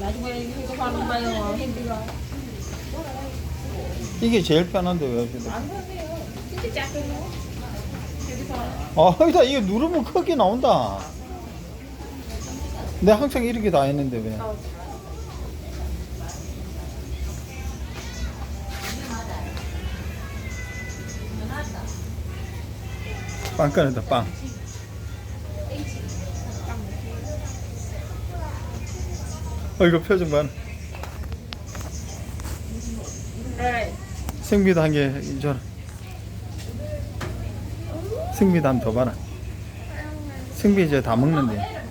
나중에 이거 힘들어 이게 제일 편한데 왜 이렇게 안 진짜 아 여기다 이거 누르면 크게 나온다. 내가 항상 이렇게 다 했는데 왜? 빵 꺼낸다 빵 어, 이거 표정 봐 생미도 한개 줘라. 생미도 한더 봐라. 생미 이제 다 먹는데.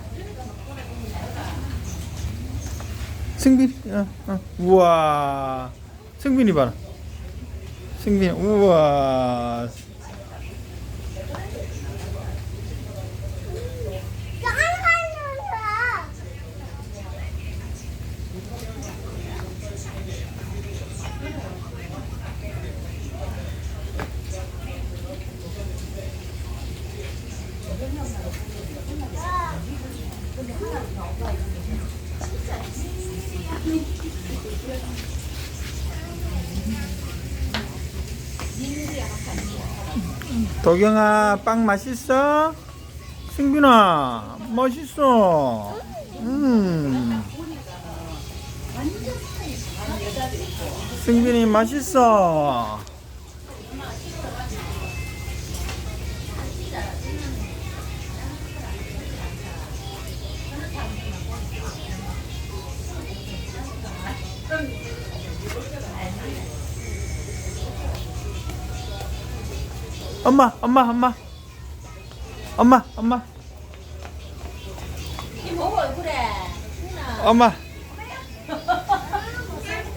승빈 어, 어. 우와. 승빈이 봐라. 승빈 우와 도경아 빵 맛있어? 승빈아 맛있어. 음. 승빈이 맛있어 엄마 엄마 엄마. 엄마 엄마. 뭐 rồi 그래. 엄마.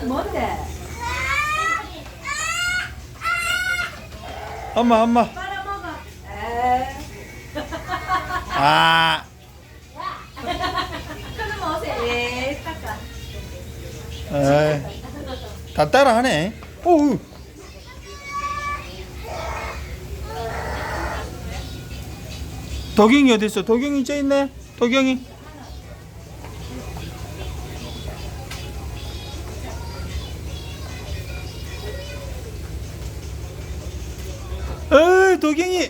뭔데? 엄마 엄마. 빨아먹어. 에아 그럼 오세요. 예 닦아. 에이, 다 따라하네. 오우 도경이 어디 있어? 도경이 저 있네. 도경이. 어이 도경이.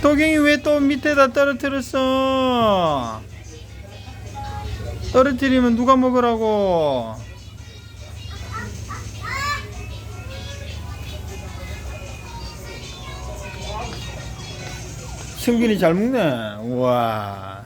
도경이 왜 또 밑에다 떨어뜨렸어? 떨어뜨리면 누가 먹으라고 승빈이 잘 먹네. 우와.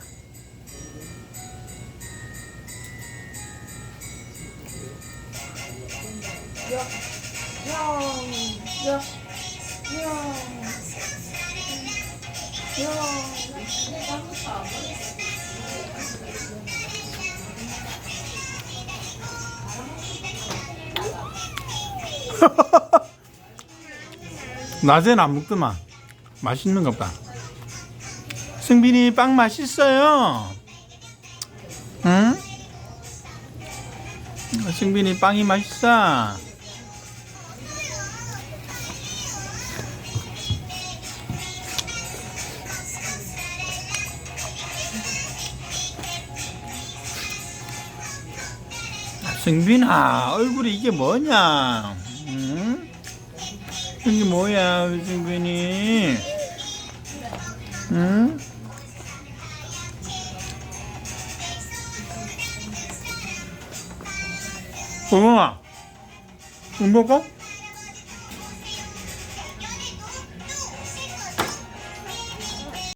낮엔 안 먹더만. 맛있는 것 봐. 승빈이 빵 맛있어요. 응? 승빈이 빵이 맛있어. 승빈아 얼굴이 이게 뭐냐? 응? 이게 뭐야, 승빈이? 응? 고경아, 응 먹어?